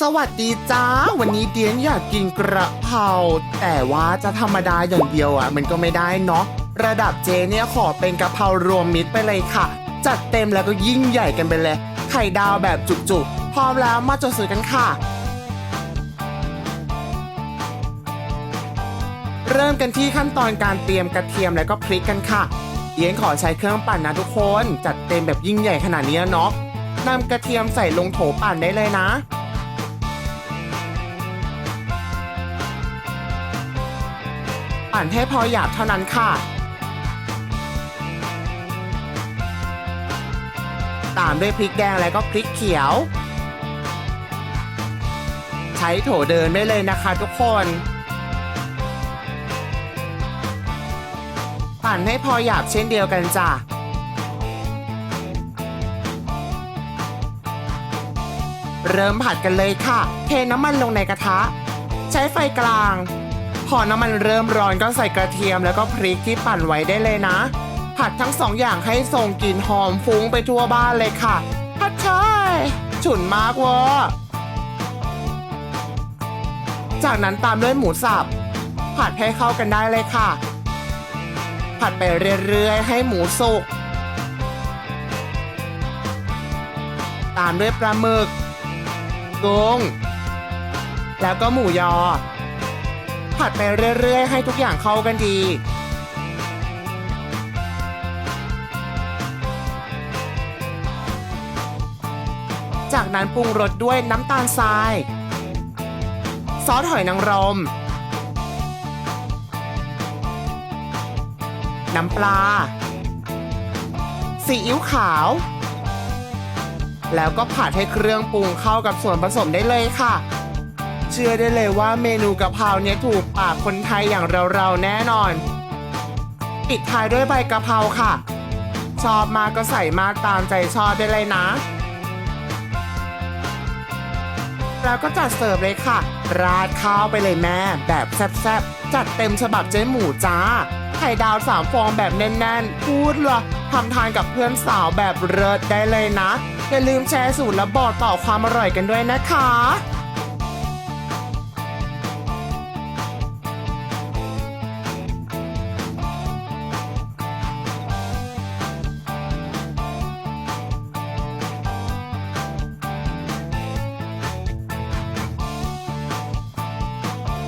สวัสดีจ้า วันนี้เดียนอยากกินกระเพราแต่ว่าจะธรรมดาอย่างเดียวอะ มันก็ไม่ได้เนาะระดับเจเนี่ยขอเป็นกะเพรารวมมิตรไปเลยค่ะ จัดเต็มแล้วก็ยิ่งใหญ่กันไปเลย ไข่ดาวแบบจุกๆ พร้อมแล้วมาจดซื้อกันค่ะ เริ่มกันที่ขั้นตอนการเตรียมกระเทียมแล้วก็พริกกันค่ะเดียนขอใช้เครื่องปั่นนะทุกคน จัดเต็มแบบยิ่งใหญ่ขนาดนี้เนาะนำกระเทียมใส่ลงโถปั่นได้เลยนะ ปั่นให้พอหยาบเท่านั้นค่ะ ตามด้วยพริกแดงแล้วก็พริกเขียว ใช้โถเดินได้เลยนะคะทุกคน ปั่นให้พอหยาบเช่นเดียวกันจ้ะเริ่มผัดกันเลยค่ะ เทน้ำมันลงในกระทะ ใช้ไฟกลาง พอน้ำมันเริ่มร้อนก็ใส่กระเทียมแล้วก็พริกที่ปั่นไว้ได้เลยนะ ผัดทั้งสองอย่างให้ส่งกลิ่นหอมฟุ้งไปทั่วบ้านเลยค่ะผัดใช่ฉุนมากวะจากนั้นตามด้วยหมูสับ ผัดให้เข้ากันได้เลยค่ะ ผัดไปเรื่อยๆ ให้หมูสุก ตามด้วยปลาหมึก กุ้ง แล้วก็หมูยอ ผัดไปเรื่อยๆ ให้ทุกอย่างเข้ากันดี จากนั้นปรุงรสด้วยน้ำตาลทราย ซอสหอยนางรม น้ำปลา ซีอิ๊วขาว แล้วก็ผัดให้เครื่องปรุงเข้ากับส่วนผสมได้เลยค่ะ เชื่อได้เลยว่าเมนูกะเพราเนี้ยถูกปากคนไทยอย่างเราๆแน่นอน ปิดท้ายด้วยใบกะเพราค่ะ ชอบมากก็ใส่มากตามใจชอบได้เลยนะ แล้วก็จัดเสิร์ฟเลยค่ะ ราดข้าวไปเลยแม่ แบบแซ่บๆ จัดเต็มฉบับเจ๊หมูจ้าไข่ดาวสามฟองแบบแน่นๆ พูดเลยทำทานกับเพื่อนสาวแบบเลิศได้เลยนะ อย่าลืมแชร์สูตรและบอกต่อความอร่อยกันด้วยนะคะ